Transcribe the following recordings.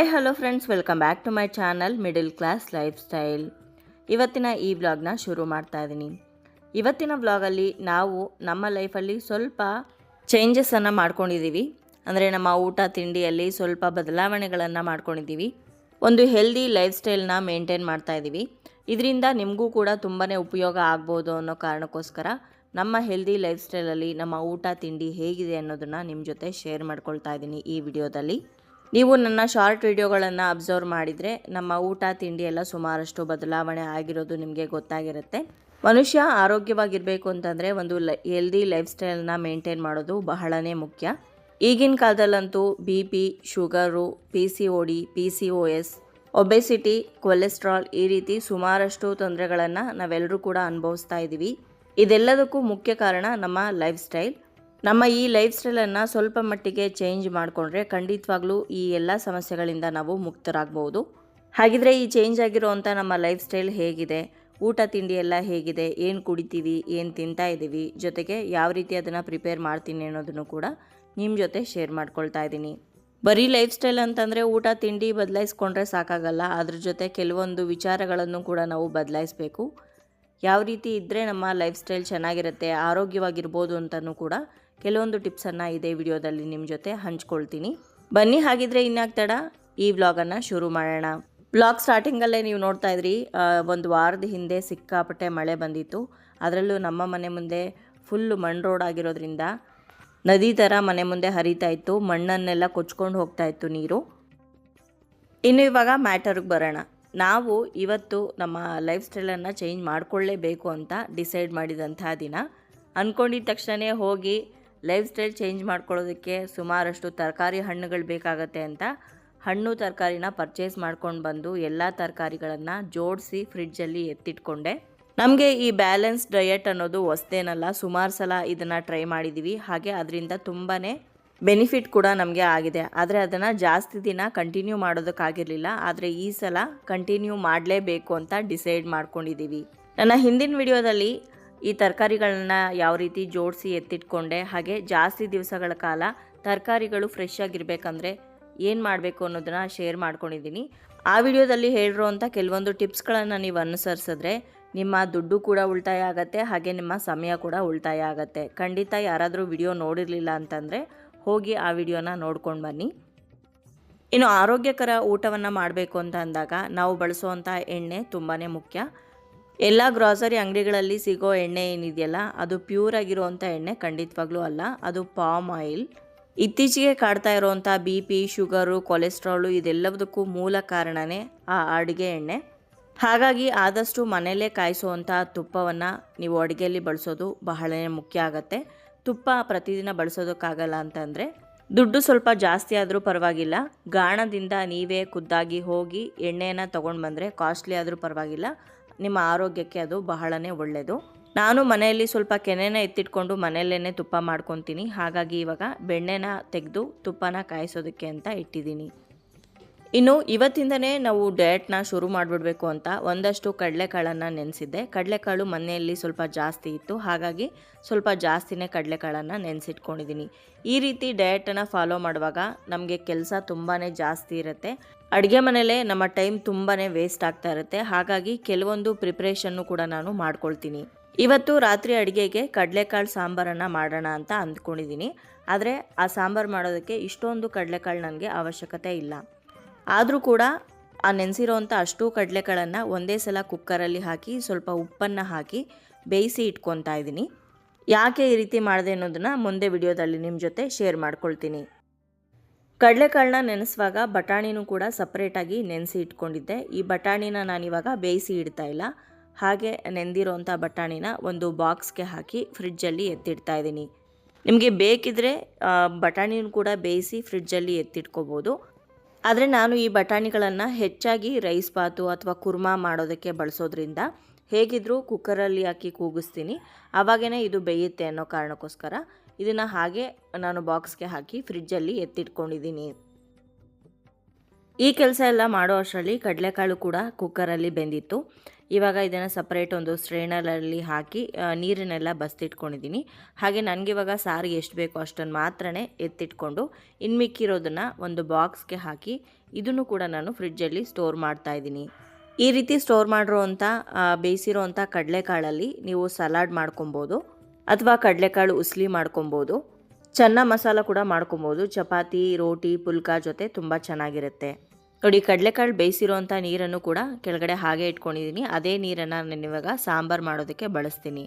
Hi hello friends welcome back to my channel middle class lifestyle ಇವತ್ತಿನ ಈ ವ್ಲಾಗ್ನ ಶುರು ಮಾಡ್ತಾ ಇದ್ದೀನಿ ಇವತ್ತಿನ ವ್ಲಾಗಲ್ಲಿ ನಾವು ನಮ್ಮ ಲೈಫಲ್ಲಿ ಸ್ವಲ್ಪ ಚೇಂಜಸನ್ನು ಮಾಡ್ಕೊಂಡಿದ್ದೀವಿ ಅಂದರೆ ನಮ್ಮ ಊಟ, ತಿಂಡಿಯಲ್ಲಿ ಸ್ವಲ್ಪ ಬದಲಾವಣೆಗಳನ್ನು ಮಾಡ್ಕೊಂಡಿದ್ದೀವಿ ಒಂದು ಹೆಲ್ದಿ ಲೈಫ್ ಸ್ಟೈಲ್ನ ಮೇಂಟೈನ್ ಮಾಡ್ತಾ ಇದ್ದೀವಿ ಇದರಿಂದ ನಿಮಗೂ ಕೂಡ ತುಂಬಾ ಉಪಯೋಗ ಆಗ್ಬೋದು ಅನ್ನೋ ಕಾರಣಕ್ಕೋಸ್ಕರ ನಮ್ಮ ಹೆಲ್ದಿ ಲೈಫ್ ಸ್ಟೈಲಲ್ಲಿ ನಮ್ಮ ಊಟ, ತಿಂಡಿ ಹೇಗಿದೆ ಅನ್ನೋದನ್ನು ನಿಮ್ಮ ಜೊತೆ ಶೇರ್ ಮಾಡ್ಕೊಳ್ತಾ ಇದ್ದೀನಿ ಈ ವಿಡಿಯೋದಲ್ಲಿ ನೀವು ನನ್ನ ಶಾರ್ಟ್ ವಿಡಿಯೋಗಳನ್ನು ಅಬ್ಸರ್ವ್ ಮಾಡಿದರೆ ನಮ್ಮ ಊಟ, ತಿಂಡಿ ಎಲ್ಲ ಸುಮಾರಷ್ಟು ಬದಲಾವಣೆ ಆಗಿರೋದು ನಿಮಗೆ ಗೊತ್ತಾಗಿರುತ್ತೆ. ಮನುಷ್ಯ ಆರೋಗ್ಯವಾಗಿರಬೇಕು ಅಂತಂದರೆ ಒಂದು ಹೆಲ್ದಿ ಲೈಫ್ ಸ್ಟೈಲ್ನ ಮೇಂಟೈನ್ ಮಾಡೋದು ಬಹಳನೇ ಮುಖ್ಯ. ಈಗಿನ ಕಾಲದಲ್ಲಂತೂ B P sugar P C O D P C O S obesity cholesterol ಈ ರೀತಿ ಸುಮಾರಷ್ಟು ತೊಂದರೆಗಳನ್ನು ನಾವೆಲ್ಲರೂ ಕೂಡ ಅನುಭವಿಸ್ತಾ ಇದ್ದೀವಿ ಇದೆಲ್ಲದಕ್ಕೂ ಮುಖ್ಯ ಕಾರಣ ನಮ್ಮ ಲೈಫ್ ಸ್ಟೈಲ್ ನಮ್ಮ ಈ ಲೈಫ್ ಸ್ಟೈಲನ್ನು ಸ್ವಲ್ಪ ಮಟ್ಟಿಗೆ ಚೇಂಜ್ ಮಾಡಿಕೊಂಡ್ರೆ ಖಂಡಿತವಾಗ್ಲೂ ಈ ಎಲ್ಲ ಸಮಸ್ಯೆಗಳಿಂದ ನಾವು ಮುಕ್ತರಾಗಬಹುದು ಹಾಗಿದ್ರೆ ಈ ಚೇಂಜ್ ಆಗಿರೋವಂಥ ನಮ್ಮ ಲೈಫ್ ಸ್ಟೈಲ್ ಹೇಗಿದೆ? ಊಟ, ತಿಂಡಿ ಎಲ್ಲ ಹೇಗಿದೆ? ಏನು ಕುಡಿತೀವಿ? ಏನು ತಿಂತಾ ಇದ್ದೀವಿ ಜೊತೆಗೆ ಯಾವ ರೀತಿ ಅದನ್ನು ಪ್ರಿಪೇರ್ ಮಾಡ್ತೀನಿ ಅನ್ನೋದನ್ನು ಕೂಡ ನಿಮ್ಮ ಜೊತೆ ಶೇರ್ ಮಾಡ್ಕೊಳ್ತಾ ಇದ್ದೀನಿ ಬರೀ ಲೈಫ್ ಸ್ಟೈಲ್ ಅಂತಂದರೆ ಊಟ, ತಿಂಡಿ ಬದಲಾಯಿಸ್ಕೊಂಡ್ರೆ ಸಾಕಾಗಲ್ಲ. ಅದ್ರ ಜೊತೆ ಕೆಲವೊಂದು ವಿಚಾರಗಳನ್ನು ಕೂಡ ನಾವು ಬದಲಾಯಿಸಬೇಕು. ಯಾವ ರೀತಿ ಇದ್ದರೆ ನಮ್ಮ ಲೈಫ್ ಸ್ಟೈಲ್ ಚೆನ್ನಾಗಿರುತ್ತೆ, ಆರೋಗ್ಯವಾಗಿರ್ಬೋದು ಅಂತಲೂ ಕೂಡ ಕೆಲವೊಂದು ಟಿಪ್ಸನ್ನು ಇದೇ ವಿಡಿಯೋದಲ್ಲಿ ನಿಮ್ಮ ಜೊತೆ ಹಂಚ್ಕೊಳ್ತೀನಿ. ಬನ್ನಿ, ಹಾಗಿದ್ರೆ ಇನ್ಯಾಕ ತಡ. ಈ ವ್ಲಾಗನ್ನು ಶುರು ಮಾಡೋಣ. ಬ್ಲಾಗ್ ಸ್ಟಾರ್ಟಿಂಗಲ್ಲೇ ನೀವು ನೋಡ್ತಾ ಇದ್ರಿ ಒಂದು ವಾರದ ಹಿಂದೆ ಸಿಕ್ಕಾಪಟ್ಟೆ ಮಳೆ ಬಂದಿತ್ತು. ಅದರಲ್ಲೂ ನಮ್ಮ ಮನೆ ಮುಂದೆ ಫುಲ್ಲು ಮಣ್ಣು ರೋಡ್ ಆಗಿರೋದ್ರಿಂದ ನದಿ ಥರ ಮನೆ ಮುಂದೆ ಹರಿತಾ ಇತ್ತು. ಮಣ್ಣನ್ನೆಲ್ಲ ಕೊಚ್ಕೊಂಡು ಹೋಗ್ತಾ ಇತ್ತು ನೀರು. ಇನ್ನು ಇವಾಗ ಮ್ಯಾಟರ್ಗೆ ಬರೋಣ. ನಾವು ಇವತ್ತು ನಮ್ಮ ಲೈಫ್ ಸ್ಟೈಲನ್ನು ಚೇಂಜ್ ಮಾಡಿಕೊಳ್ಳೇಬೇಕು ಅಂತ ಡಿಸೈಡ್ ಮಾಡಿದಂಥ ದಿನ. ಅಂದ್ಕೊಂಡಿದ್ದ ತಕ್ಷಣವೇ ಹೋಗಿ ಲೈಫ್ ಸ್ಟೈಲ್ ಚೇಂಜ್ ಮಾಡ್ಕೊಳ್ಳೋದಕ್ಕೆ ಸುಮಾರಷ್ಟು ತರಕಾರಿ ಹಣ್ಣುಗಳು ಬೇಕಾಗತ್ತೆ ಅಂತ ಹಣ್ಣು ತರಕಾರಿನ ಪರ್ಚೇಸ್ ಮಾಡ್ಕೊಂಡು ಬಂದು ಎಲ್ಲ ತರಕಾರಿಗಳನ್ನು ಜೋಡಿಸಿ ಫ್ರಿಡ್ಜಲ್ಲಿ ಎತ್ತಿಟ್ಕೊಂಡೆ. ನಮಗೆ ಈ ಬ್ಯಾಲೆನ್ಸ್ ಡಯಟ್ ಅನ್ನೋದು ಹೊಸ್ದೇನಲ್ಲ, ಸುಮಾರು ಸಲ ಇದನ್ನು ಟ್ರೈ ಮಾಡಿದ್ದೀವಿ ಹಾಗೆ ಅದರಿಂದ ತುಂಬಾ ಬೆನಿಫಿಟ್ ಕೂಡ ನಮಗೆ ಆಗಿದೆ. ಆದರೆ ಅದನ್ನು ಜಾಸ್ತಿ ದಿನ ಕಂಟಿನ್ಯೂ ಮಾಡೋದಕ್ಕಾಗಿರಲಿಲ್ಲ. ಆದರೆ ಈ ಸಲ ಕಂಟಿನ್ಯೂ ಮಾಡಲೇಬೇಕು ಅಂತ ಡಿಸೈಡ್ ಮಾಡ್ಕೊಂಡಿದ್ದೀವಿ ನನ್ನ ಹಿಂದಿನ ವಿಡಿಯೋದಲ್ಲಿ ಈ ತರಕಾರಿಗಳನ್ನ ಯಾವ ರೀತಿ ಜೋಡಿಸಿ ಎತ್ತಿಟ್ಕೊಂಡೆ, ಹಾಗೆ ಜಾಸ್ತಿ ದಿವಸಗಳ ಕಾಲ ತರಕಾರಿಗಳು ಫ್ರೆಶ್ ಆಗಿರಬೇಕಂದ್ರೆ ಏನು ಮಾಡಬೇಕು ಅನ್ನೋದನ್ನ ಶೇರ್ ಮಾಡ್ಕೊಂಡಿದ್ದೀನಿ. ಆ ವಿಡಿಯೋದಲ್ಲಿ ಹೇಳಿರೋವಂಥ ಕೆಲವೊಂದು ಟಿಪ್ಸ್ಗಳನ್ನು ನೀವು ಅನುಸರಿಸಿದ್ರೆ ನಿಮ್ಮ ದುಡ್ಡು ಕೂಡ ಉಳಿತಾಯ ಆಗುತ್ತೆ, ಹಾಗೆ ನಿಮ್ಮ ಸಮಯ ಕೂಡ ಉಳಿತಾಯ ಆಗುತ್ತೆ. ಖಂಡಿತ ಯಾರಾದರೂ ವಿಡಿಯೋ ನೋಡಿರಲಿಲ್ಲ ಅಂತಂದರೆ ಹೋಗಿ ಆ ವಿಡಿಯೋನ ನೋಡ್ಕೊಂಡು ಬನ್ನಿ. ಇನ್ನು ಆರೋಗ್ಯಕರ ಊಟವನ್ನು ಮಾಡಬೇಕು ಅಂತ ಅಂದಾಗ ನಾವು ಬಳಸುವಂಥ ಎಣ್ಣೆ ತುಂಬಾ ಮುಖ್ಯ. ಎಲ್ಲ ಗ್ರಾಸರಿ ಅಂಗಡಿಗಳಲ್ಲಿ ಸಿಗೋ ಎಣ್ಣೆ ಏನಿದೆಯಲ್ಲ, ಅದು ಪ್ಯೂರ್ ಆಗಿರುವಂಥ ಎಣ್ಣೆ ಖಂಡಿತವಾಗ್ಲೂ ಅಲ್ಲ. ಅದು ಪಾಮ್ ಆಯಿಲ್. ಇತ್ತೀಚೆಗೆ ಕಾಡ್ತಾ ಇರೋವಂಥ ಬಿ ಪಿ, ಶುಗರು, ಕೊಲೆಸ್ಟ್ರಾಲು ಇದೆಲ್ಲದಕ್ಕೂ ಮೂಲ ಕಾರಣನೇ ಆ ಅಡುಗೆ ಎಣ್ಣೆ. ಹಾಗಾಗಿ ಆದಷ್ಟು ಮನೆಯಲ್ಲೇ ಕಾಯಿಸುವಂಥ ತುಪ್ಪವನ್ನು ನೀವು ಅಡುಗೆಯಲ್ಲಿ ಬಳಸೋದು ಬಹಳನೇ ಮುಖ್ಯ ಆಗುತ್ತೆ. ತುಪ್ಪ ಪ್ರತಿದಿನ ಬಳಸೋದಕ್ಕಾಗಲ್ಲ ಅಂತಂದರೆ, ದುಡ್ಡು ಸ್ವಲ್ಪ ಜಾಸ್ತಿ ಆದರೂ ಪರವಾಗಿಲ್ಲ. ಗಾಣದಿಂದ ನೀವೇ ಖುದ್ದಾಗಿ ಹೋಗಿ ಎಣ್ಣೆಯನ್ನು ತೊಗೊಂಡು ಬಂದರೆ ಕಾಸ್ಟ್ಲಿ ಆದರೂ ಪರವಾಗಿಲ್ಲ. ನಿಮ್ಮ ಆರೋಗ್ಯಕ್ಕೆ ಅದು ಬಹಳನೇ ಒಳ್ಳೆಯದು ನಾನು ಮನೆಯಲ್ಲಿ ಸ್ವಲ್ಪ ಕೆನೆನ ಎತ್ತಿಟ್ಕೊಂಡು ಮನೆಯಲ್ಲೇ ತುಪ್ಪ ಮಾಡ್ಕೊತೀನಿ. ಹಾಗಾಗಿ ಇವಾಗ ಬೆಣ್ಣೆನ ತೆಗೆದು ತುಪ್ಪನ ಕಾಯಿಸೋದಕ್ಕೆ ಅಂತ ಇಟ್ಟಿದ್ದೀನಿ. ಇನ್ನು ಇವತ್ತಿಂದನೇ ನಾವು ಡಯಟ್ನ ಶುರು ಮಾಡಿಬಿಡ್ಬೇಕು ಅಂತ ಒಂದಷ್ಟು ಕಡಲೆಕಾಳನ್ನು ನೆನೆಸಿದ್ದೆ. ಕಡಲೆಕಾಳು ಮನೆಯಲ್ಲಿ ಸ್ವಲ್ಪ ಜಾಸ್ತಿ ಇತ್ತು. ಹಾಗಾಗಿ ಸ್ವಲ್ಪ ಜಾಸ್ತಿನೇ ಕಡಲೆಕಾಳನ್ನು ನೆನೆಸಿಟ್ಕೊಂಡಿದ್ದೀನಿ ಈ ರೀತಿ ಡಯಟನ್ನು ಫಾಲೋ ಮಾಡುವಾಗ ನಮಗೆ ಕೆಲಸ ತುಂಬಾ ಜಾಸ್ತಿ ಇರುತ್ತೆ. ಅಡುಗೆ ಮನೆಯಲ್ಲೇ ನಮ್ಮ ಟೈಮ್ ತುಂಬಾ ವೇಸ್ಟ್ ಆಗ್ತಾ ಇರುತ್ತೆ. ಹಾಗಾಗಿ ಕೆಲವೊಂದು ಪ್ರಿಪ್ರೇಷನ್ನು ಕೂಡ ನಾನು ಮಾಡ್ಕೊಳ್ತೀನಿ. ಇವತ್ತು ರಾತ್ರಿ ಅಡುಗೆಗೆ ಕಡಲೆಕಾಳು ಸಾಂಬಾರನ್ನು ಮಾಡೋಣ ಅಂತ ಅಂದ್ಕೊಂಡಿದ್ದೀನಿ ಆದರೆ ಆ ಸಾಂಬಾರು ಮಾಡೋದಕ್ಕೆ ಇಷ್ಟೊಂದು ಕಡಲೆಕಾಳು ನನಗೆ ಅವಶ್ಯಕತೆ ಇಲ್ಲ. ಆದರೂ ಕೂಡ ಆ ನೆನೆಸಿರೋವಂಥ ಅಷ್ಟು ಕಡಲೆಕಾಳನ್ನು ಒಂದೇ ಸಲ ಕುಕ್ಕರಲ್ಲಿ ಹಾಕಿ ಸ್ವಲ್ಪ ಉಪ್ಪನ್ನು ಹಾಕಿ ಬೇಯಿಸಿ ಇಟ್ಕೊತಾ ಇದ್ದೀನಿ. ಯಾಕೆ ಈ ರೀತಿ ಮಾಡಿದೆ ಅನ್ನೋದನ್ನು ಮುಂದೆ ವಿಡಿಯೋದಲ್ಲಿ ನಿಮ್ಮ ಜೊತೆ ಶೇರ್ ಮಾಡ್ಕೊಳ್ತೀನಿ. ಕಡಲೆಕಾಳನ್ನ ನೆನೆಸುವಾಗ ಬಟಾಣಿನೂ ಕೂಡ ಸಪ್ರೇಟಾಗಿ ನೆನೆಸಿ ಇಟ್ಕೊಂಡಿದ್ದೆ. ಈ ಬಟಾಣಿನ ನಾನಿವಾಗ ಬೇಯಿಸಿ ಇಡ್ತಾ ಇಲ್ಲ. ಹಾಗೆ ನೆಂದಿರೋಂಥ ಬಟಾಣಿನ ಒಂದು ಬಾಕ್ಸ್ಗೆ ಹಾಕಿ ಫ್ರಿಡ್ಜಲ್ಲಿ ಎತ್ತಿಡ್ತಾ ಇದ್ದೀನಿ. ನಿಮಗೆ ಬೇಕಿದ್ರೆ ಬಟಾಣಿನೂ ಕೂಡ ಬೇಯಿಸಿ ಫ್ರಿಡ್ಜಲ್ಲಿ ಎತ್ತಿಟ್ಕೋಬೋದು. ಆದರೆ ನಾನು ಈ ಬಟಾಣಿಗಳನ್ನು ಹೆಚ್ಚಾಗಿ ರೈಸ್ ಬಾತು ಅಥವಾ ಕುರ್ಮಾ ಮಾಡೋದಕ್ಕೆ ಬಳಸೋದ್ರಿಂದ ಹೇಗಿದ್ರೂ ಕುಕ್ಕರಲ್ಲಿ ಹಾಕಿ ಕೂಗಿಸ್ತೀನಿ. ಆವಾಗೇ ಇದು ಬೇಯುತ್ತೆ ಅನ್ನೋ ಕಾರಣಕ್ಕೋಸ್ಕರ ಇದನ್ನು ಹಾಗೆ ನಾನು ಬಾಕ್ಸ್ಗೆ ಹಾಕಿ ಫ್ರಿಡ್ಜಲ್ಲಿ ಎತ್ತಿಟ್ಕೊಂಡಿದ್ದೀನಿ. ಈ ಕೆಲಸ ಎಲ್ಲ ಮಾಡೋ ಅಷ್ಟರಲ್ಲಿ ಕಡಲೆಕಾಳು ಕೂಡ ಕುಕ್ಕರಲ್ಲಿ ಬೆಂದಿತ್ತು. ಇವಾಗ ಇದನ್ನು ಸಪ್ರೇಟ್ ಒಂದು ಸ್ಟ್ರೈನರಲ್ಲಿ ಹಾಕಿ ನೀರನ್ನೆಲ್ಲ ಬಸ್ತಿಟ್ಕೊಂಡಿದ್ದೀನಿ ಹಾಗೆ ನನಗಿವಾಗ ಸಾರಿಗೆ ಎಷ್ಟು ಬೇಕೋ ಅಷ್ಟನ್ನು ಮಾತ್ರ ಎತ್ತಿಟ್ಕೊಂಡು ಇನ್ನು ಮಿಕ್ಕಿರೋದನ್ನು ಒಂದು ಬಾಕ್ಸ್ಗೆ ಹಾಕಿ, ಇದನ್ನು ಕೂಡ ನಾನು ಫ್ರಿಡ್ಜಲ್ಲಿ ಸ್ಟೋರ್ ಮಾಡ್ತಾ ಇದ್ದೀನಿ. ಈ ರೀತಿ ಸ್ಟೋರ್ ಮಾಡಿರೋವಂಥ ಬೇಯಿಸಿರೋ ಅಂಥ ಕಡಲೆಕಾಳಲ್ಲಿ ನೀವು ಸಲಾಡ್ ಮಾಡ್ಕೊಬೋದು, ಅಥವಾ ಕಡಲೆಕಾಳು ಉಸ್ಲಿ ಮಾಡ್ಕೊಬೋದು, ಚೆನ್ನ ಮಸಾಲ ಕೂಡ ಮಾಡ್ಕೊಬೋದು. ಚಪಾತಿ, ರೋಟಿ, ಪುಲ್ಕ ಜೊತೆ ತುಂಬ ಚೆನ್ನಾಗಿರುತ್ತೆ. ನೋಡಿ, ಕಡಲೆಕಾಳು ಬೇಯಿಸಿರೋಂಥ ನೀರನ್ನು ಕೂಡ ಕೆಳಗಡೆ ಹಾಗೆ ಇಟ್ಕೊಂಡಿದ್ದೀನಿ. ಅದೇ ನೀರನ್ನು ನಾನು ಇವಾಗ ಸಾಂಬಾರು ಮಾಡೋದಕ್ಕೆ ಬಳಸ್ತೀನಿ.